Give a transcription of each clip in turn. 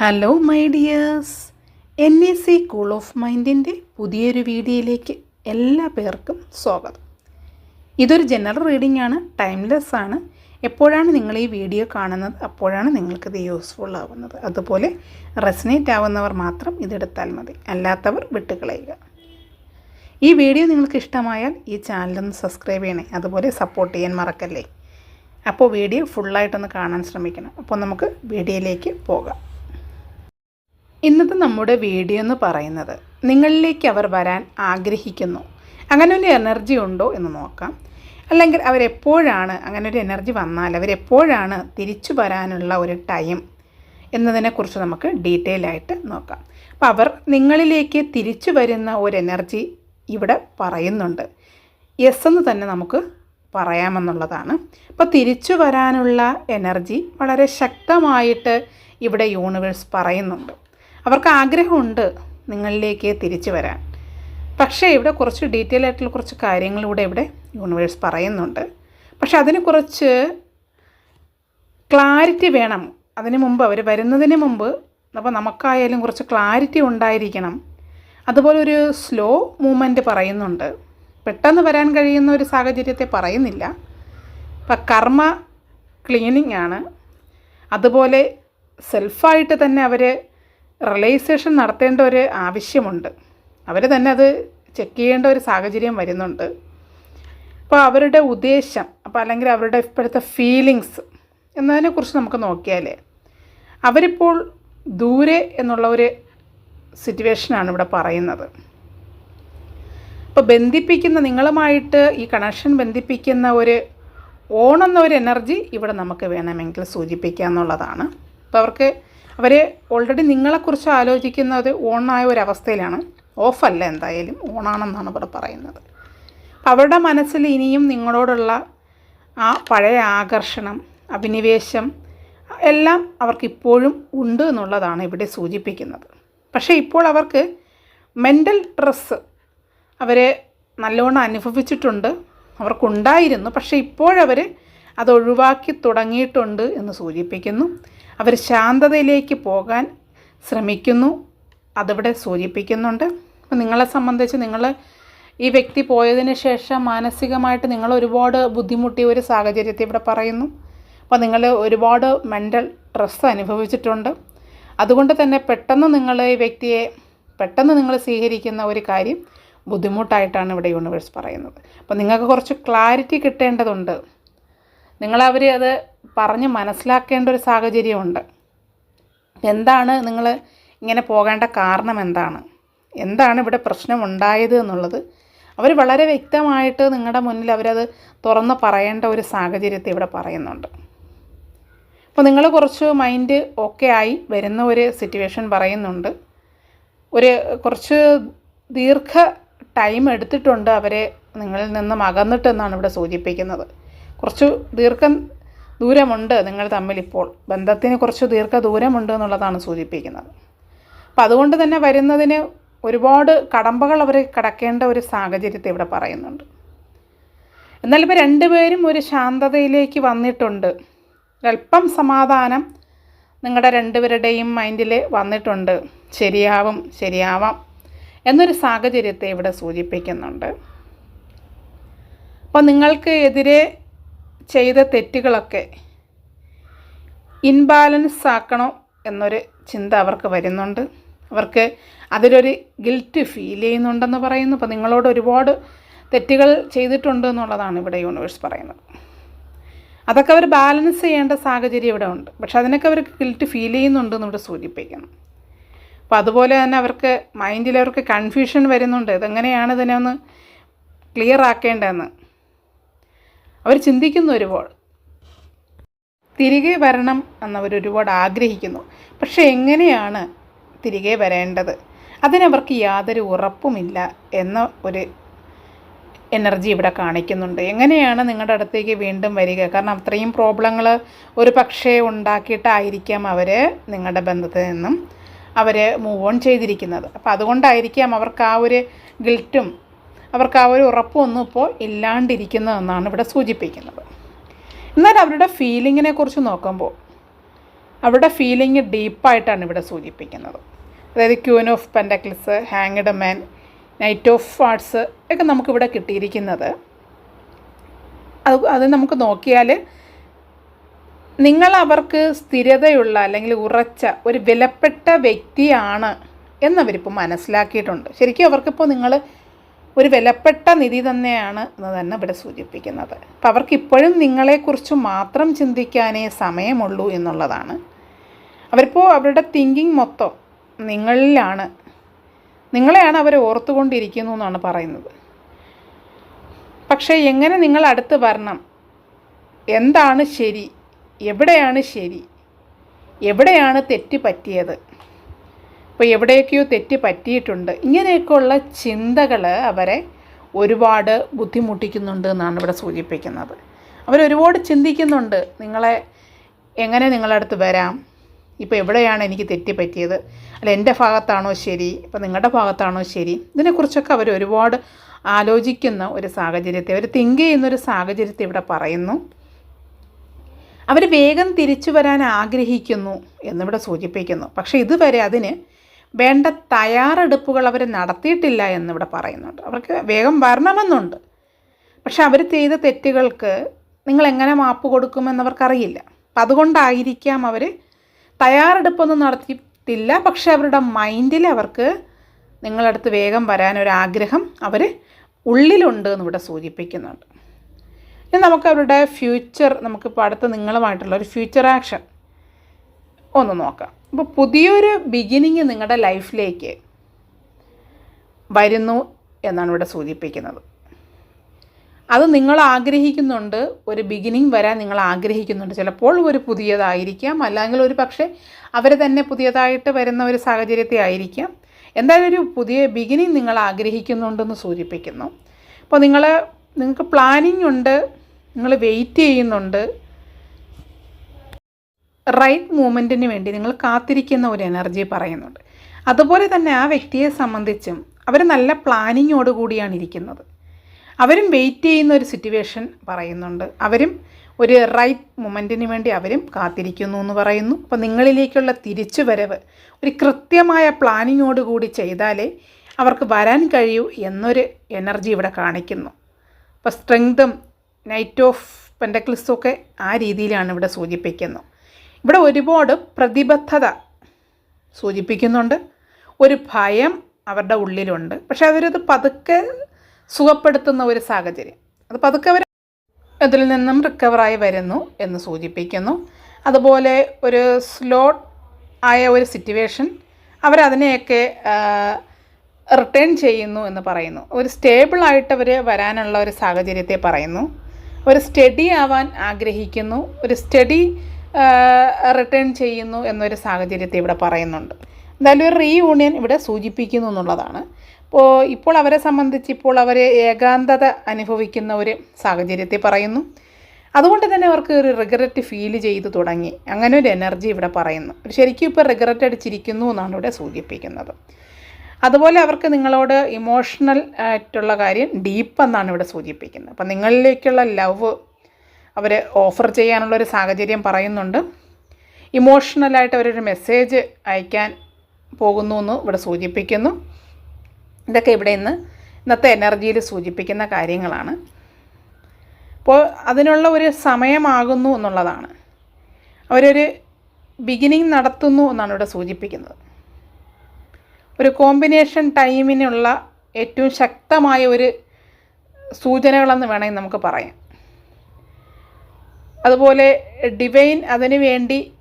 Hello my dears N A C cool of മൈൻഡിന്റെ പുതിയൊരു വീഡിയോയിലേക്ക് എല്ലാ പേർക്കും സ്വാഗതം. ഇതൊരു ജനറൽ റീഡിംഗ് ആണ് ടൈംലെസ് ആണ്. എപ്പോഴാണ് നിങ്ങൾ ഈ വീഡിയോ കാണുന്നത്? അപ്പോഴാണ് നിങ്ങൾക്കിത് യൂസ്ഫുൾ ആവുന്നത്. അതുപോലെ റെസനേറ്റ് ആവുന്നവർ മാത്രം ഇതെടുത്താൽ മതി. അല്ലാത്തവർ വിട്ടുകളയുക. ഈ വീഡിയോ നിങ്ങൾക്ക് ഇഷ്ടമായാൽ ഈ ചാനലൊന്ന് സബ്സ്ക്രൈബ് ചെയ്യണേ. അതുപോലെ സപ്പോർട്ട് ചെയ്യാൻ മറക്കല്ലേ. അപ്പോൾ വീഡിയോ ഫുള്ളായിട്ടൊന്ന് കാണാൻ ശ്രമിക്കണം. അപ്പോൾ നമുക്ക് വീഡിയോയിലേക്ക് പോകാം. ഇന്നത്തെ നമ്മുടെ വീഡിയോ എന്ന് പറയുന്നത് നിങ്ങളിലേക്ക് അവർ വരാൻ ആഗ്രഹിക്കുന്നു. അങ്ങനെ ഒരു എനർജി ഉണ്ടോ എന്ന് നോക്കാം. അല്ലെങ്കിൽ അവരെപ്പോഴാണ് അങ്ങനെ ഒരു എനർജി വന്നാൽ അവരെപ്പോഴാണ് തിരിച്ചു വരാനുള്ള ഒരു ടൈം എന്നതിനെക്കുറിച്ച് നമുക്ക് ഡീറ്റെയിൽ ആയിട്ട് നോക്കാം. അപ്പോൾ അവർ നിങ്ങളിലേക്ക് തിരിച്ചു വരുന്ന ഒരു എനർജി ഇവിടെ പറയുന്നുണ്ട്. യെസ് എന്ന് തന്നെ നമുക്ക് പറയാമെന്നുള്ളതാണ്. അപ്പോൾ തിരിച്ചു വരാനുള്ള എനർജി വളരെ ശക്തമായിട്ട് ഇവിടെ യൂണിവേഴ്സ് പറയുന്നുണ്ട്. അവർക്ക് ആഗ്രഹമുണ്ട് നിങ്ങളിലേക്ക് തിരിച്ചു വരാൻ. പക്ഷേ ഇവിടെ കുറച്ച് ഡീറ്റെയിൽ ആയിട്ടുള്ള കുറച്ച് കാര്യങ്ങളിലൂടെ ഇവിടെ യൂണിവേഴ്സ് പറയുന്നുണ്ട്. പക്ഷെ അതിനെക്കുറിച്ച് ക്ലാരിറ്റി വേണം. അതിന് മുമ്പ് അവർ വരുന്നതിന് മുമ്പ് അപ്പോൾ നമുക്കായാലും കുറച്ച് ക്ലാരിറ്റി ഉണ്ടായിരിക്കണം. അതുപോലെ ഒരു സ്ലോ മൂമെന്റ് പറയുന്നുണ്ട്. പെട്ടെന്ന് വരാൻ കഴിയുന്ന ഒരു സാഹചര്യത്തെ പറയുന്നില്ല. ഇപ്പം കർമ്മ ക്ലീനിങ് ആണ്. അതുപോലെ സെൽഫായിട്ട് തന്നെ അവർ റിയലൈസേഷൻ നടത്തേണ്ട ഒരു ആവശ്യമുണ്ട്. അവർ തന്നെ അത് ചെക്ക് ചെയ്യേണ്ട ഒരു സാഹചര്യം വരുന്നുണ്ട്. അപ്പോൾ അവരുടെ ഉദ്ദേശം അപ്പോൾ അല്ലെങ്കിൽ അവരുടെ ഇപ്പോഴത്തെ ഫീലിങ്സ് എന്നതിനെക്കുറിച്ച് നമുക്ക് നോക്കിയാൽ അവരിപ്പോൾ ദൂരെ എന്നുള്ള ഒരു സിറ്റുവേഷനാണ് ഇവിടെ പറയുന്നത്. ഇപ്പോൾ ബന്ധിപ്പിക്കുന്ന നിങ്ങളുമായിട്ട് ഈ കണക്ഷൻ ബന്ധിപ്പിക്കുന്ന ഒരു ഓണെന്ന ഒരു എനർജി ഇവിടെ നമുക്ക് വേണമെങ്കിൽ സൂചിപ്പിക്കുക എന്നുള്ളതാണ് അപ്പോൾ അവർക്ക് അവർ ഓൾറെഡി നിങ്ങളെക്കുറിച്ച് ആലോചിക്കുന്നത് ഓണായ ഒരു അവസ്ഥയിലാണ്. ഓഫല്ല എന്തായാലും ഓണാണെന്നാണ് ഇവിടെ പറയുന്നത്. അവരുടെ മനസ്സിൽ ഇനിയും നിങ്ങളോടുള്ള ആ പഴയ ആകർഷണം അഭിനിവേശം എല്ലാം അവർക്ക് ഇപ്പോഴും ഉണ്ട് എന്നുള്ളതാണ് ഇവിടെ സൂചിപ്പിക്കുന്നത്. പക്ഷേ ഇപ്പോൾ അവർക്ക് മെന്റൽ സ്ട്രെസ്സ് അവരെ നല്ലോണം അനുഭവിച്ചിട്ടുണ്ട് അവർക്കുണ്ടായിരുന്നു പക്ഷേ ഇപ്പോഴവർ അത് ഒഴിവാക്കി തുടങ്ങിയിട്ടുണ്ട് എന്ന് സൂചിപ്പിക്കുന്നു. അവർ ശാന്തതയിലേക്ക് പോകാൻ ശ്രമിക്കുന്നു. അതിവിടെ സൂചിപ്പിക്കുന്നുണ്ട്. അപ്പം നിങ്ങളെ സംബന്ധിച്ച് നിങ്ങൾ ഈ വ്യക്തി പോയതിന് ശേഷം മാനസികമായിട്ട് നിങ്ങൾ ഒരുപാട് ബുദ്ധിമുട്ടിയ ഒരു സാഹചര്യത്തെ ഇവിടെ പറയുന്നു. അപ്പോൾ നിങ്ങൾ ഒരുപാട് മെന്റൽ സ്ട്രെസ് അനുഭവിച്ചിട്ടുണ്ട്. അതുകൊണ്ട് തന്നെ പെട്ടെന്ന് നിങ്ങൾ ഈ വ്യക്തിയെ പെട്ടെന്ന് നിങ്ങൾ സ്വീകരിക്കുന്ന ഒരു കാര്യം ബുദ്ധിമുട്ടായിട്ടാണ് ഇവിടെ യൂണിവേഴ്സ് പറയുന്നത്. അപ്പോൾ നിങ്ങൾക്ക് കുറച്ച് ക്ലാരിറ്റി കിട്ടേണ്ടതുണ്ട്. നിങ്ങളവർ അത് പറഞ്ഞ് മനസ്സിലാക്കേണ്ട ഒരു സാഹചര്യമുണ്ട്. എന്താണ് നിങ്ങൾ ഇങ്ങനെ പോകേണ്ട കാരണം എന്താണ്? എന്താണ് ഇവിടെ പ്രശ്നം ഉണ്ടായത് എന്നുള്ളത് അവർ വളരെ വ്യക്തമായിട്ട് നിങ്ങളുടെ മുന്നിൽ അവരത് തുറന്ന് പറയേണ്ട ഒരു സാഹചര്യത്തെ ഇവിടെ പറയുന്നുണ്ട്. അപ്പോൾ നിങ്ങൾ കുറച്ച് മൈൻഡ് ഓക്കെ ആയി വരുന്ന ഒരു സിറ്റുവേഷൻ പറയുന്നുണ്ട്. ഒരു കുറച്ച് ദീർഘ ടൈം എടുത്തിട്ടുണ്ട് അവരെ നിങ്ങളിൽ നിന്നും അകന്നിട്ടെന്നാണ് ഇവിടെ സൂചിപ്പിക്കുന്നത്. കുറച്ച് ദീർഘം ദൂരമുണ്ട് നിങ്ങൾ തമ്മിലിപ്പോൾ ബന്ധത്തിന് കുറച്ച് ദീർഘ ദൂരമുണ്ട് എന്നുള്ളതാണ് സൂചിപ്പിക്കുന്നത്. അപ്പം അതുകൊണ്ട് തന്നെ വരുന്നതിന് ഒരുപാട് കടമ്പകൾ അവർ കടക്കേണ്ട ഒരു സാഹചര്യത്തെ ഇവിടെ പറയുന്നുണ്ട്. എന്നാൽ ഇപ്പോൾ രണ്ടുപേരും ഒരു ശാന്തതയിലേക്ക് വന്നിട്ടുണ്ട്. ഒരല്പം സമാധാനം നിങ്ങളുടെ രണ്ടുപേരുടെയും മൈൻഡിൽ വന്നിട്ടുണ്ട്. ശരിയാവും ശരിയാവാം എന്നൊരു സാഹചര്യത്തെ ഇവിടെ സൂചിപ്പിക്കുന്നുണ്ട്. അപ്പോൾ നിങ്ങൾക്ക് എതിരെ ചെയ്ത തെറ്റുകളൊക്കെ ഇൻബാലൻസ് ആക്കണോ എന്നൊരു ചിന്ത അവർക്ക് വരുന്നുണ്ട്. അവർക്ക് അതിലൊരു ഗിൽറ്റ് ഫീൽ ചെയ്യുന്നുണ്ടെന്ന് പറയുന്നു. അപ്പോൾ നിങ്ങളോട് ഒരുപാട് തെറ്റുകൾ ചെയ്തിട്ടുണ്ട് എന്നുള്ളതാണ് ഇവിടെ യൂണിവേഴ്സ് പറയുന്നത്. അതൊക്കെ അവർ ബാലൻസ് ചെയ്യേണ്ട സാഹചര്യം ഇവിടെ ഉണ്ട്. പക്ഷെ അതിനൊക്കെ അവർക്ക് ഗിൽറ്റ് ഫീൽ ചെയ്യുന്നുണ്ട് എന്നിവിടെ സൂചിപ്പിക്കുന്നു. അപ്പോൾ അതുപോലെ തന്നെ അവർക്ക് മൈൻഡിൽ അവർക്ക് കൺഫ്യൂഷൻ വരുന്നുണ്ട്. ഇതെങ്ങനെയാണ് ഇതിനെ ഒന്ന് ക്ലിയർ ആക്കേണ്ടതെന്ന്. അവർ ചിന്തിക്കുന്നു ഒരുപാട് തിരികെ വരണം എന്നവർ ഒരുപാട് ആഗ്രഹിക്കുന്നു. പക്ഷേ എങ്ങനെയാണ് തിരികെ വരേണ്ടത്? അതിനവർക്ക് യാതൊരു ഉറപ്പുമില്ല എന്ന ഒരു എനർജി ഇവിടെ കാണിക്കുന്നുണ്ട്. എങ്ങനെയാണ് നിങ്ങളുടെ അടുത്തേക്ക് വീണ്ടും വരിക? കാരണം അത്രയും പ്രോബ്ലങ്ങൾ ഒരു പക്ഷേ ഉണ്ടാക്കിയിട്ടായിരിക്കാം അവർ നിങ്ങളുടെ ബന്ധത്തിൽ നിന്നും അവർ മൂവ് ഓൺ ചെയ്തിരിക്കുന്നത്. അപ്പോൾ അതുകൊണ്ടായിരിക്കാം അവർക്ക് ആ ഒരു ഗിൽറ്റും അവർക്ക് ആ ഒരു ഉറപ്പൊന്നും ഇപ്പോൾ ഇല്ലാണ്ടിരിക്കുന്നതെന്നാണ് ഇവിടെ സൂചിപ്പിക്കുന്നത്. എന്നാൽ അവരുടെ ഫീലിങ്ങിനെ കുറിച്ച് നോക്കുമ്പോൾ അവരുടെ ഫീലിംഗ് ഡീപ്പായിട്ടാണ് ഇവിടെ സൂചിപ്പിക്കുന്നത്. അതായത് queen of pentacles hanged man knight of hearts ഒക്കെ നമുക്കിവിടെ കിട്ടിയിരിക്കുന്നത്. അത് അത് നമുക്ക് നോക്കിയാൽ നിങ്ങൾ അവർക്ക് സ്ഥിരതയുള്ള അല്ലെങ്കിൽ ഉറച്ച ഒരു വിലപ്പെട്ട വ്യക്തിയാണ് എന്നവരിപ്പോൾ മനസ്സിലാക്കിയിട്ടുണ്ട്. ശരിക്കും അവർക്കിപ്പോൾ നിങ്ങൾ ഒരു വിലപ്പെട്ട നിധി തന്നെയാണ് എന്ന് തന്നെ ഇവിടെ സൂചിപ്പിക്കുന്നത്. അപ്പം അവർക്ക് ഇപ്പോഴും നിങ്ങളെക്കുറിച്ച് മാത്രം ചിന്തിക്കാനേ സമയമുള്ളൂ എന്നുള്ളതാണ്. അവരിപ്പോൾ അവരുടെ തിങ്കിങ് മൊത്തം നിങ്ങളിലാണ്. നിങ്ങളെയാണ് അവർ ഓർത്തുകൊണ്ടിരിക്കുന്നു എന്നാണ് പറയുന്നത്. പക്ഷേ എങ്ങനെ നിങ്ങൾ അടുത്ത് വരണം? എന്താണ് ശരി? എവിടെയാണ് ശരി? എവിടെയാണ് തെറ്റ് പറ്റിയത്? ഇപ്പോൾ എവിടെയൊക്കെയോ തെറ്റ് പറ്റിയിട്ടുണ്ട്. ഇങ്ങനെയൊക്കെയുള്ള ചിന്തകൾ അവരെ ഒരുപാട് ബുദ്ധിമുട്ടിക്കുന്നുണ്ട് എന്നാണ് ഇവിടെ സൂചിപ്പിക്കുന്നത്. അവരൊരുപാട് ചിന്തിക്കുന്നുണ്ട്. നിങ്ങളെ എങ്ങനെ നിങ്ങളുടെ അടുത്ത് വരാം? ഇപ്പോൾ എവിടെയാണ് എനിക്ക് തെറ്റ് പറ്റിയത്? അല്ല എന്റെ ഭാഗത്താണോ ശരി? ഇപ്പോൾ നിങ്ങളുടെ ഭാഗത്താണോ ശരി? ഇതിനെക്കുറിച്ചൊക്കെ അവർ ഒരുപാട് ആലോചിക്കുന്ന ഒരു സാഹചര്യത്തെ അവർ തിങ്ക് ചെയ്യുന്ന ഒരു സാഹചര്യത്തെ ഇവിടെ പറയുന്നു. അവർ വേഗം തിരിച്ചു വരാൻ ആഗ്രഹിക്കുന്നു എന്നിവിടെ സൂചിപ്പിക്കുന്നു. പക്ഷേ ഇതുവരെ അതിന് വേണ്ട തയ്യാറെടുപ്പുകൾ അവർ നടത്തിയിട്ടില്ല എന്നിവിടെ പറയുന്നുണ്ട്. അവർക്ക് വേഗം വരണമെന്നുണ്ട്. പക്ഷെ അവർ ചെയ്ത തെറ്റുകൾക്ക് നിങ്ങൾ എങ്ങനെ മാപ്പ് കൊടുക്കുമെന്നവർക്കറിയില്ല. അപ്പം അതുകൊണ്ടായിരിക്കാം അവർ തയ്യാറെടുപ്പൊന്നും നടത്തിയിട്ടില്ല. പക്ഷെ അവരുടെ മൈൻഡിൽ അവർക്ക് നിങ്ങളടുത്ത് വേഗം വരാനൊരാഗ്രഹം അവർ ഉള്ളിലുണ്ട് എന്നിവിടെ സൂചിപ്പിക്കുന്നുണ്ട്. ഇനി നമുക്ക് അവരുടെ ഫ്യൂച്ചർ നമുക്കിപ്പോൾ അടുത്ത നിങ്ങളുമായിട്ടുള്ള ഒരു ഫ്യൂച്ചർ ആക്ഷൻ ഒന്ന് നോക്കാം. അപ്പോൾ പുതിയൊരു ബിഗിനിങ് നിങ്ങളുടെ ലൈഫിലേക്ക് വരുന്നു എന്നാണ് ഇവിടെ സൂചിപ്പിക്കുന്നത്. അത് നിങ്ങൾ ആഗ്രഹിക്കുന്നുണ്ട് ഒരു ബിഗിനിങ് വരാൻ നിങ്ങൾ ആഗ്രഹിക്കുന്നുണ്ട്. ചിലപ്പോൾ ഒരു പുതിയതായിരിക്കാം അല്ലെങ്കിൽ ഒരു പക്ഷേ അവർ തന്നെ പുതിയതായിട്ട് വരുന്ന ഒരു സാഹചര്യത്തെ ആയിരിക്കാം. എന്തായാലും ഒരു പുതിയ ബിഗിനിങ് നിങ്ങൾ ആഗ്രഹിക്കുന്നുണ്ടെന്ന് സൂചിപ്പിക്കുന്നു. അപ്പോൾ നിങ്ങൾ നിങ്ങൾക്ക് പ്ലാനിങ് ഉണ്ട് നിങ്ങൾ വെയിറ്റ് ചെയ്യുന്നുണ്ട്. റൈറ്റ് മൂമെന്റിന് വേണ്ടി നിങ്ങൾ കാത്തിരിക്കുന്ന ഒരു എനർജി പറയുന്നുണ്ട്. അതുപോലെ തന്നെ ആ വ്യക്തിയെ സംബന്ധിച്ചും അവർ നല്ല പ്ലാനിങ്ങോട് കൂടിയാണ് ഇരിക്കുന്നത്. അവരും വെയിറ്റ് ചെയ്യുന്ന ഒരു സിറ്റുവേഷൻ പറയുന്നുണ്ട്. അവരും ഒരു റൈറ്റ് മൊമെന്റിന് വേണ്ടി അവരും കാത്തിരിക്കുന്നു എന്ന് പറയുന്നു. അപ്പോൾ നിങ്ങളിലേക്കുള്ള തിരിച്ചുവരവ് ഒരു കൃത്യമായ പ്ലാനിങ്ങോട് കൂടി ചെയ്താലേ അവർക്ക് വരാൻ കഴിയൂ എന്നൊരു എനർജി ഇവിടെ കാണിക്കുന്നു. അപ്പോൾ സ്ട്രെങ്തും നൈറ്റ് ഓഫ് പെൻഡക്ലിസും ഒക്കെ ആ രീതിയിലാണ് ഇവിടെ സൂചിപ്പിക്കുന്നത്. ഇവിടെ ഒരുപാട് പ്രതിബദ്ധത സൂചിപ്പിക്കുന്നുണ്ട്. ഒരു ഭയം അവരുടെ ഉള്ളിലുണ്ട്. പക്ഷെ അവരത് പതുക്കെ സുഖപ്പെടുത്തുന്ന ഒരു സാഹചര്യം. അത് പതുക്കെ അവർ അതിൽ നിന്നും റിക്കവറായി വരുന്നു എന്ന് സൂചിപ്പിക്കുന്നു. അതുപോലെ ഒരു സ്ലോ ആയ ഒരു സിറ്റുവേഷൻ അവരതിനെയൊക്കെ റിട്ടേൺ ചെയ്യുന്നു എന്ന് പറയുന്നു. ഒരു സ്റ്റേബിളായിട്ട് അവർ വരാനുള്ള ഒരു സാഹചര്യത്തെ പറയുന്നു. ഒരു സ്റ്റഡി ആവാൻ ആഗ്രഹിക്കുന്നു. ഒരു സ്റ്റഡി റിട്ടേൺ ചെയ്യുന്നു എന്നൊരു സാഹചര്യത്തെ ഇവിടെ പറയുന്നുണ്ട്. എന്തായാലും ഒരു റീയൂണിയൻ ഇവിടെ സൂചിപ്പിക്കുന്നു എന്നുള്ളതാണ്. അപ്പോൾ ഇപ്പോൾ അവരെ സംബന്ധിച്ച് ഇപ്പോൾ അവർ ഏകാന്തത അനുഭവിക്കുന്ന ഒരു സാഹചര്യത്തെ പറയുന്നു. അതുകൊണ്ട് തന്നെ അവർക്ക് ഒരു റിഗ്രറ്റ് ഫീൽ ചെയ്തു തുടങ്ങി. അങ്ങനെ ഒരു എനർജി ഇവിടെ പറയുന്നു. ശരിക്കും ഇപ്പോൾ റിഗ്രറ്റ് അടിച്ചിരിക്കുന്നു എന്നാണ് ഇവിടെ സൂചിപ്പിക്കുന്നത്. അതുപോലെ അവർക്ക് നിങ്ങളോട് ഇമോഷണൽ ആയിട്ടുള്ള കാര്യം ഡീപ്പ് എന്നാണ് ഇവിടെ സൂചിപ്പിക്കുന്നത്. അപ്പം നിങ്ങളിലേക്കുള്ള ലവ് അവർ ഓഫർ ചെയ്യാനുള്ളൊരു സാഹചര്യം പറയുന്നുണ്ട്. ഇമോഷണലായിട്ട് അവരൊരു മെസ്സേജ് അയക്കാൻ പോകുന്നു എന്ന് ഇവിടെ സൂചിപ്പിക്കുന്നു. ഇതൊക്കെ ഇവിടെ നിന്ന് ഇന്നത്തെ എനർജിയിൽ സൂചിപ്പിക്കുന്ന കാര്യങ്ങളാണ്. അപ്പോൾ അതിനുള്ള ഒരു സമയമാകുന്നു എന്നുള്ളതാണ്. അവരൊരു ബിഗിനിങ് നടത്തുന്നു എന്നാണ് ഇവിടെ സൂചിപ്പിക്കുന്നത്. ഒരു കോമ്പിനേഷൻ ടൈമിനുള്ള ഏറ്റവും ശക്തമായ ഒരു സൂചനകളെന്ന് വേണമെങ്കിൽ നമുക്ക് പറയാം. അതുപോലെ ഡിവൈൻ അതിനു വേണ്ടി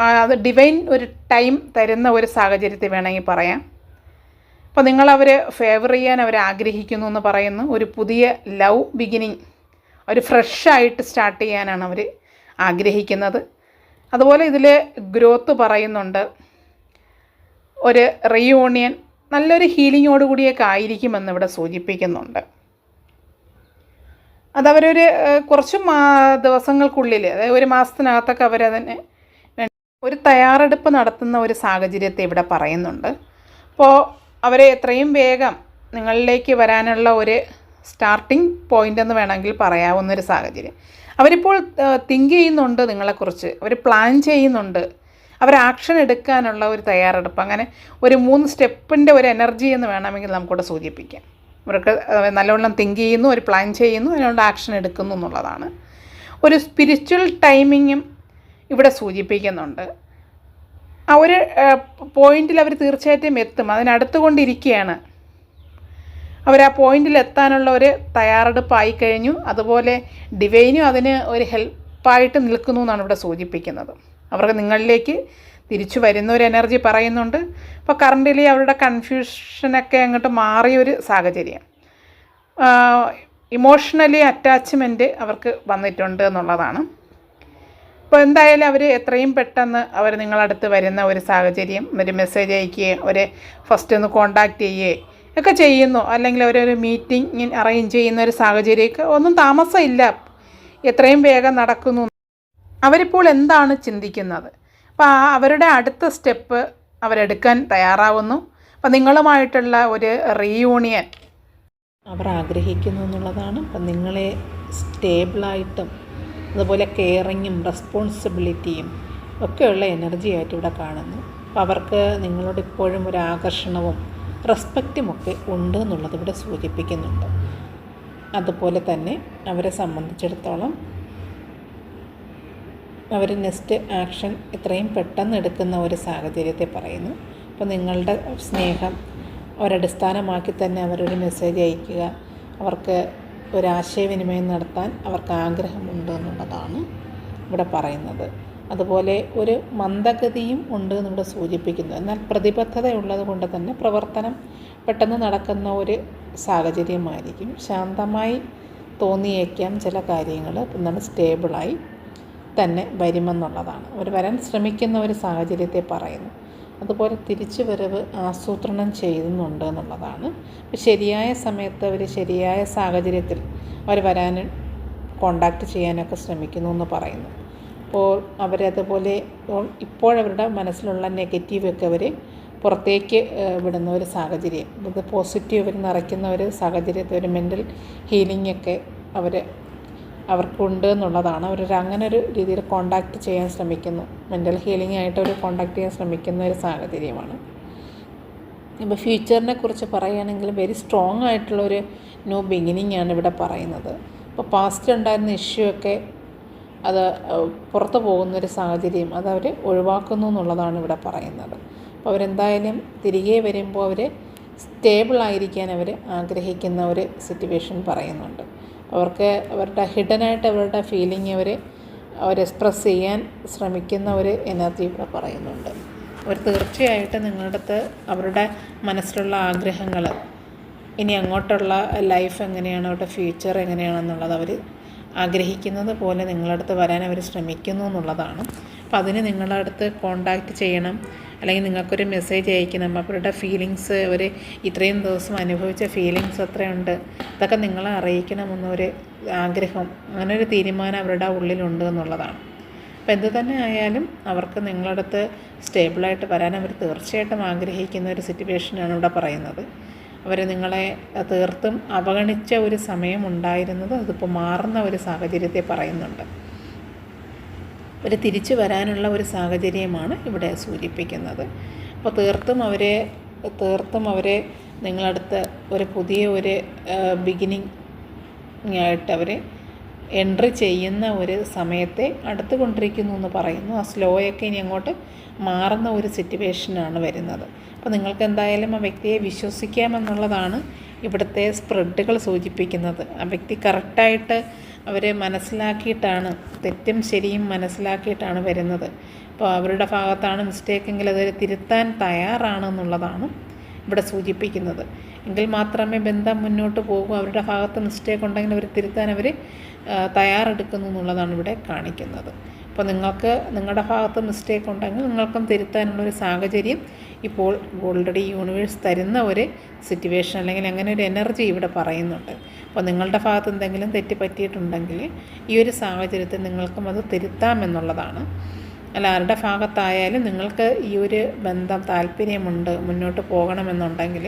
അത് ഡിവൈൻ ഒരു ടൈം തരുന്ന ഒരു സാഹചര്യത്തെ വേണമെങ്കിൽ പറയാം. അപ്പോൾ നിങ്ങളവർ ഫേവർ ചെയ്യാൻ അവർ ആഗ്രഹിക്കുന്നു എന്ന് പറയുന്നു. ഒരു പുതിയ ലവ് ബിഗിനിങ് ഒരു ഫ്രഷായിട്ട് സ്റ്റാർട്ട് ചെയ്യാനാണ് അവർ ആഗ്രഹിക്കുന്നത്. അതുപോലെ ഇതിൽ ഗ്രോത്ത് പറയുന്നുണ്ട്. ഒരു റീയൂണിയൻ നല്ലൊരു ഹീലിങ്ങോടുകൂടിയൊക്കെ ആയിരിക്കുമെന്ന് ഇവിടെ സൂചിപ്പിക്കുന്നുണ്ട്. അതവരൊരു കുറച്ച് മാ ദിവസങ്ങൾക്കുള്ളിൽ അതായത് ഒരു മാസത്തിനകത്തൊക്കെ അവരതിന് ഒരു തയ്യാറെടുപ്പ് നടത്തുന്ന ഒരു സാഹചര്യത്തെ ഇവിടെ പറയുന്നുണ്ട്. അപ്പോൾ അവരെ എത്രയും വേഗം നിങ്ങളിലേക്ക് വരാനുള്ള ഒരു സ്റ്റാർട്ടിംഗ് പോയിന്റ് എന്ന് വേണമെങ്കിൽ പറയാവുന്ന ഒരു സാഹചര്യം. അവരിപ്പോൾ തിങ്ക് ചെയ്യുന്നുണ്ട് നിങ്ങളെക്കുറിച്ച്. അവർ പ്ലാൻ ചെയ്യുന്നുണ്ട്. അവർ ആക്ഷൻ എടുക്കാനുള്ള ഒരു തയ്യാറെടുപ്പ്. അങ്ങനെ ഒരു മൂന്ന് സ്റ്റെപ്പിന്റെ ഒരു എനർജി എന്ന് വേണമെങ്കിൽ നമുക്കിവിടെ സൂചിപ്പിക്കാം. അവർക്ക് നല്ലവണ്ണം തിങ്ക് ചെയ്യുന്നു ഒരു പ്ലാൻ ചെയ്യുന്നു അതിനുള്ള ആക്ഷൻ എടുക്കുന്നു എന്നുള്ളതാണ്. ഒരു സ്പിരിച്വൽ ടൈമിങ്ങും ഇവിടെ സൂചിപ്പിക്കുന്നുണ്ട്. ആ ഒരു പോയിന്റിൽ അവർ തീർച്ചയായിട്ടും എത്തും. അതിനടുത്തുകൊണ്ടിരിക്കുകയാണ്. അവർ ആ പോയിന്റിൽ എത്താനുള്ള ഒരു തയ്യാറെടുപ്പായി കഴിഞ്ഞു. അതുപോലെ ഡിവൈനും അതിന് ഒരു ഹെൽപ്പായിട്ട് നിൽക്കുന്നു എന്നാണ് ഇവിടെ സൂചിപ്പിക്കുന്നത്. അവർക്ക് നിങ്ങളിലേക്ക് തിരിച്ചു വരുന്ന ഒരു എനർജി പറയുന്നുണ്ട്. അപ്പോൾ കറണ്ടിലി അവരുടെ കൺഫ്യൂഷനൊക്കെ അങ്ങോട്ട് മാറിയൊരു സാഹചര്യം. ഇമോഷണലി അറ്റാച്ച്മെന്റ് അവർക്ക് വന്നിട്ടുണ്ട് എന്നുള്ളതാണ്. അപ്പോൾ എന്തായാലും അവർ എത്രയും പെട്ടെന്ന് അവർ നിങ്ങളടുത്ത് വരുന്ന ഒരു സാഹചര്യം ഒരു മെസ്സേജ് അയക്കുകയും ഒരു ഫസ്റ്റ് ഒന്ന് കോണ്ടാക്റ്റ് ചെയ്യുകയും ഒക്കെ ചെയ്യുന്നു. അല്ലെങ്കിൽ അവരൊരു മീറ്റിംഗ് അറേഞ്ച് ചെയ്യുന്ന ഒരു സാഹചര്യമൊക്കെ ഒന്നും താമസമില്ല. എത്രയും വേഗം നടക്കുന്നു. അവരിപ്പോൾ എന്താണ് ചിന്തിക്കുന്നത്? അപ്പോൾ ആ അവരുടെ അടുത്ത സ്റ്റെപ്പ് അവരെടുക്കാൻ തയ്യാറാവുന്നു. അപ്പം നിങ്ങളുമായിട്ടുള്ള ഒരു റീയൂണിയൻ. അവർ ആഗ്രഹിക്കുന്നു എന്നുള്ളതാണ്. അപ്പം നിങ്ങളെ സ്റ്റേബിളായിട്ടും അതുപോലെ കെയറിങ്ങും റെസ്പോൺസിബിലിറ്റിയും ഒക്കെയുള്ള എനർജി ആയിട്ട് ഇവിടെ കാണുന്നു. അപ്പോൾ അവർക്ക് നിങ്ങളോട് ഇപ്പോഴും ഒരു ആകർഷണവും റെസ്പെക്റ്റും ഒക്കെ ഉണ്ട് എന്നുള്ളത് ഇവിടെ സൂചിപ്പിക്കുന്നുണ്ട്. അതുപോലെ തന്നെ അവരെ സംബന്ധിച്ചിടത്തോളം അവർ നെക്സ്റ്റ് ആക്ഷൻ എത്രയും പെട്ടെന്ന് എടുക്കുന്ന ഒരു സാഹചര്യത്തെ പറയുന്നു. അപ്പോൾ നിങ്ങളുടെ സ്നേഹം ഒരടിസ്ഥാനമാക്കി തന്നെ അവരൊരു മെസ്സേജ് അയക്കുക. അവർക്ക് ഒരു ആശയവിനിമയം നടത്താൻ അവർക്ക് ആഗ്രഹമുണ്ട് എന്നുള്ളതാണ് ഇവിടെ പറയുന്നത്. അതുപോലെ ഒരു മന്ദഗതിയും ഉണ്ട് എന്നിവിടെ സൂചിപ്പിക്കുന്നു. എന്നാൽ പ്രതിബദ്ധത ഉള്ളത് കൊണ്ട് തന്നെ പ്രവർത്തനം പെട്ടെന്ന് നടക്കുന്ന ഒരു സാഹചര്യമായിരിക്കും. ശാന്തമായി തോന്നിയേക്കാം ചില കാര്യങ്ങൾ. എന്നാൽ സ്റ്റേബിളായി തന്നെ വരുമെന്നുള്ളതാണ്. അവർ വരാൻ ശ്രമിക്കുന്ന ഒരു സാഹചര്യത്തെ പറയുന്നു. അതുപോലെ തിരിച്ചു വരവ് ആസൂത്രണം ചെയ്യുന്നുണ്ട് എന്നുള്ളതാണ്. ശരിയായ സമയത്ത് അവർ ശരിയായ സാഹചര്യത്തിൽ അവർ വരാൻ കോണ്ടാക്റ്റ് ചെയ്യാനൊക്കെ ശ്രമിക്കുന്നു എന്ന് പറയുന്നു. അപ്പോൾ അവരതുപോലെ ഇപ്പോഴവരുടെ മനസ്സിലുള്ള നെഗറ്റീവൊക്കെ അവർ പുറത്തേക്ക് വിടുന്ന ഒരു സാഹചര്യം. ഇത് പോസിറ്റീവ് നിറയ്ക്കുന്ന ഒരു സാഹചര്യത്തെ ഒരു മെന്റൽ ഹീലിംഗ് ഒക്കെ അവർ അവർക്കുണ്ട് എന്നുള്ളതാണ്. അവർ അങ്ങനെ ഒരു രീതിയിൽ കോണ്ടാക്ട് ചെയ്യാൻ ശ്രമിക്കുന്നു. മെന്റൽ ഹീലിംഗ് ആയിട്ട് അവർ കോണ്ടാക്ട് ചെയ്യാൻ ശ്രമിക്കുന്ന ഒരു സാഹചര്യമാണ്. ഇപ്പോൾ ഫ്യൂച്ചറിനെ കുറിച്ച് പറയുകയാണെങ്കിൽ വെരി സ്ട്രോങ് ആയിട്ടുള്ളൊരു ന്യൂ ബിഗിനിങ് ആണ് ഇവിടെ പറയുന്നത്. ഇപ്പോൾ പാസ്റ്റ് ഉണ്ടായിരുന്ന ഇഷ്യൂ ഒക്കെ അത് പുറത്തു പോകുന്നൊരു സാഹചര്യം അത് അവർ ഒഴിവാക്കുന്നു എന്നുള്ളതാണ് ഇവിടെ പറയുന്നത്. അപ്പോൾ അവരെന്തായാലും തിരികെ വരുമ്പോൾ അവർ സ്റ്റേബിളായിരിക്കാൻ അവർ ആഗ്രഹിക്കുന്ന ഒരു സിറ്റുവേഷൻ പറയുന്നുണ്ട്. അവർക്ക് അവരുടെ ഹിഡനായിട്ട് അവരുടെ ഫീലിംഗ് അവർ അവർ എക്സ്പ്രസ് ചെയ്യാൻ ശ്രമിക്കുന്ന ഒരു എനർജി ഇവിടെ പറയുന്നുണ്ട്. അവർ തീർച്ചയായിട്ടും നിങ്ങളുടെ അടുത്ത് അവരുടെ മനസ്സിലുള്ള ആഗ്രഹങ്ങൾ ഇനി അങ്ങോട്ടുള്ള ലൈഫ് എങ്ങനെയാണ് അവരുടെ ഫ്യൂച്ചർ എങ്ങനെയാണെന്നുള്ളത് അവർ ആഗ്രഹിക്കുന്നത് പോലെ നിങ്ങളുടെ അടുത്ത് വരാൻ അവർ ശ്രമിക്കുന്നു എന്നുള്ളതാണ്. അപ്പോൾ അതിന് നിങ്ങളുടെ അടുത്ത് കോണ്ടാക്റ്റ് ചെയ്യണം. അല്ലെങ്കിൽ നിങ്ങൾക്കൊരു മെസ്സേജ് അയക്കണം. അവരുടെ ഫീലിങ്സ് അവർ ഇത്രയും ദിവസം അനുഭവിച്ച ഫീലിങ്സ് എത്രയുണ്ട് ഇതൊക്കെ നിങ്ങളെ അറിയിക്കണമെന്നൊരു ആഗ്രഹം. അങ്ങനെ ഒരു തീരുമാനം അവരുടെ ഉള്ളിലുണ്ട് എന്നുള്ളതാണ്. അപ്പോൾ എന്ത് തന്നെ ആയാലും അവർക്ക് നിങ്ങളടുത്ത് സ്റ്റേബിളായിട്ട് വരാൻ അവർ തീർച്ചയായിട്ടും ആഗ്രഹിക്കുന്ന ഒരു സിറ്റുവേഷനാണ് ഇവിടെ പറയുന്നത്. അവർ നിങ്ങളെ തീർത്തും അവഗണിച്ച ഒരു സമയം ഉണ്ടായിരുന്നത് അതിപ്പോൾ മാറുന്ന ഒരു സാഹചര്യത്തെ പറയുന്നുണ്ട്. ഒരു തിരിച്ചു വരാനുള്ള ഒരു സാഹചര്യമാണ് ഇവിടെ സൂചിപ്പിക്കുന്നത്. അപ്പോൾ തീർത്തും അവരെ തീർത്തും അവരെ നിങ്ങളടുത്ത് ഒരു പുതിയ ഒരു ബിഗിനിങ് ആയിട്ട് അവരെ എൻട്രി ചെയ്യുന്ന ഒരു സമയത്തെ അടുത്തുകൊണ്ടിരിക്കുന്നു എന്ന് പറയുന്നു. ആ സ്ലോയൊക്കെ ഇനി അങ്ങോട്ട് മാറുന്ന ഒരു സിറ്റുവേഷനാണ് വരുന്നത്. അപ്പോൾ നിങ്ങൾക്ക് എന്തായാലും ആ വ്യക്തിയെ വിശ്വസിക്കാമെന്നുള്ളതാണ് ഇവിടുത്തെ സ്പ്രെഡുകൾ സൂചിപ്പിക്കുന്നത്. ആ വ്യക്തി കറക്റ്റായിട്ട് അവരെ മനസ്സിലാക്കിയിട്ടാണ് തെറ്റും ശരിയും മനസ്സിലാക്കിയിട്ടാണ് വരുന്നത്. അപ്പോൾ അവരുടെ ഭാഗത്താണ് മിസ്റ്റേക്കെങ്കിൽ അത് തിരുത്താൻ തയ്യാറാണെന്നുള്ളതാണ് ഇവിടെ സൂചിപ്പിക്കുന്നത്. എങ്കിൽ മാത്രമേ ബന്ധം മുന്നോട്ട് പോകൂ അവരുടെ ഭാഗത്ത് മിസ്റ്റേക്ക് ഉണ്ടെങ്കിൽ അവർ തിരുത്താൻ അവർ തയ്യാറെടുക്കുന്നു എന്നുള്ളതാണ് ഇവിടെ കാണിക്കുന്നത്. അപ്പോൾ നിങ്ങൾക്ക് നിങ്ങളുടെ ഭാഗത്ത് മിസ്റ്റേക്ക് ഉണ്ടെങ്കിൽ നിങ്ങൾക്കും തിരുത്താനുള്ളൊരു സാഹചര്യം ഇപ്പോൾ ഓൾറെഡി യൂണിവേഴ്സ് തരുന്ന ഒരു സിറ്റുവേഷൻ അല്ലെങ്കിൽ അങ്ങനെ ഒരു എനർജി ഇവിടെ പറയുന്നുണ്ട്. അപ്പോൾ നിങ്ങളുടെ ഭാഗത്ത് എന്തെങ്കിലും തെറ്റ് പറ്റിയിട്ടുണ്ടെങ്കിൽ ഈ ഒരു സാഹചര്യത്തിൽ നിങ്ങൾക്കും അത് തിരുത്താമെന്നുള്ളതാണ് അല്ല ആരുടെ ഭാഗത്തായാലും നിങ്ങൾക്ക് ഈ ഒരു ബന്ധം താല്പര്യമുണ്ട് മുന്നോട്ട് പോകണമെന്നുണ്ടെങ്കിൽ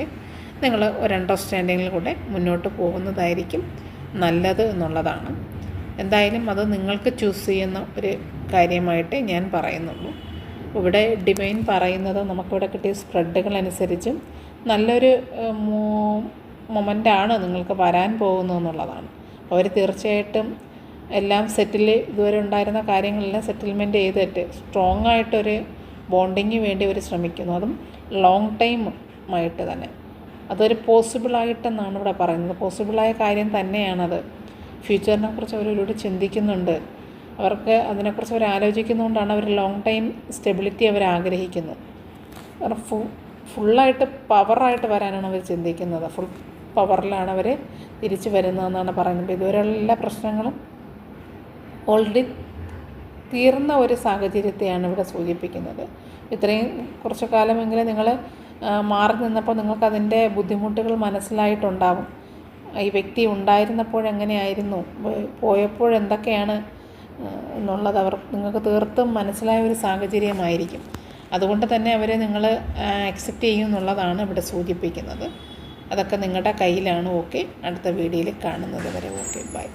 നിങ്ങൾ ഒരു അണ്ടർസ്റ്റാൻഡിങ്ങിൽ കൂടെ മുന്നോട്ട് പോകുന്നതായിരിക്കും നല്ലത് എന്നുള്ളതാണ്. എന്തായാലും അത് നിങ്ങൾക്ക് ചൂസ് ചെയ്യുന്ന ഒരു കാര്യമായിട്ട് ഞാൻ പറയുന്നുള്ളൂ. ഇവിടെ ഡിവൈൻ പറയുന്നത് നമുക്കിവിടെ കിട്ടിയ സ്പ്രെഡുകൾ അനുസരിച്ചും നല്ലൊരു മൊമെന്റാണ് നിങ്ങൾക്ക് വരാൻ പോകുന്നതെന്നുള്ളതാണ് അവർ തീർച്ചയായിട്ടും എല്ലാം സെറ്റിൽ ഇതുവരെ ഉണ്ടായിരുന്ന കാര്യങ്ങളെല്ലാം സെറ്റിൽമെന്റ് ചെയ്തിട്ട് സ്ട്രോങ് ആയിട്ടൊരു ബോണ്ടിങ്ങിന് വേണ്ടി അവർ ശ്രമിക്കുന്നു. അതും ലോങ് ടൈം ആയിട്ട് തന്നെ. അതൊരു പോസിബിളായിട്ടെന്നാണ് ഇവിടെ പറയുന്നത്. പോസിബിളായ കാര്യം തന്നെയാണത്. ഫ്യൂച്ചറിനെ കുറിച്ച് അവരൊരുപാട് ചിന്തിക്കുന്നുണ്ട്. അവർക്ക് അതിനെക്കുറിച്ച് അവർ ആലോചിക്കുന്നതുകൊണ്ടാണ് അവർ ലോങ് ടൈം സ്റ്റെബിലിറ്റി അവർ ആഗ്രഹിക്കുന്നത്. കാരണം ഫു ഫുള്ളായിട്ട് പവറായിട്ട് വരാനാണ് അവർ ചിന്തിക്കുന്നത്. ഫുൾ പവറിലാണ് അവർ തിരിച്ചു വരുന്നതെന്നാണ് പറയുന്നത്. ഇതുവരെയുള്ള എല്ലാ പ്രശ്നങ്ങളും ഓൾറെഡി തീർന്ന ഒരു സാഹചര്യത്തെയാണ് ഇവിടെ സൂചിപ്പിക്കുന്നത്. ഇത്രയും കുറച്ച് കാലമെങ്കിലും നിങ്ങൾ മാറി നിന്നപ്പോൾ നിങ്ങൾക്കതിന്റെ ബുദ്ധിമുട്ടുകൾ മനസ്സിലായിട്ടുണ്ടാവും. ഈ വ്യക്തി ഉണ്ടായിരുന്നപ്പോഴെങ്ങനെയായിരുന്നു പോയപ്പോഴെന്തൊക്കെയാണ് എന്നുള്ളത് അവർ നിങ്ങൾക്ക് തീർത്തും മനസ്സിലായ ഒരു സാഹചര്യമായിരിക്കും. അതുകൊണ്ട് തന്നെ അവരെ നിങ്ങൾ അക്സെപ്റ്റ് ചെയ്യും എന്നുള്ളതാണ് ഇവിടെ സൂചിപ്പിക്കുന്നത്. അതൊക്കെ നിങ്ങളുടെ കയ്യിലാണ് ഓക്കെ അടുത്ത വീഡിയോയിൽ കാണുന്നത് വരെ ഓക്കെ ബൈ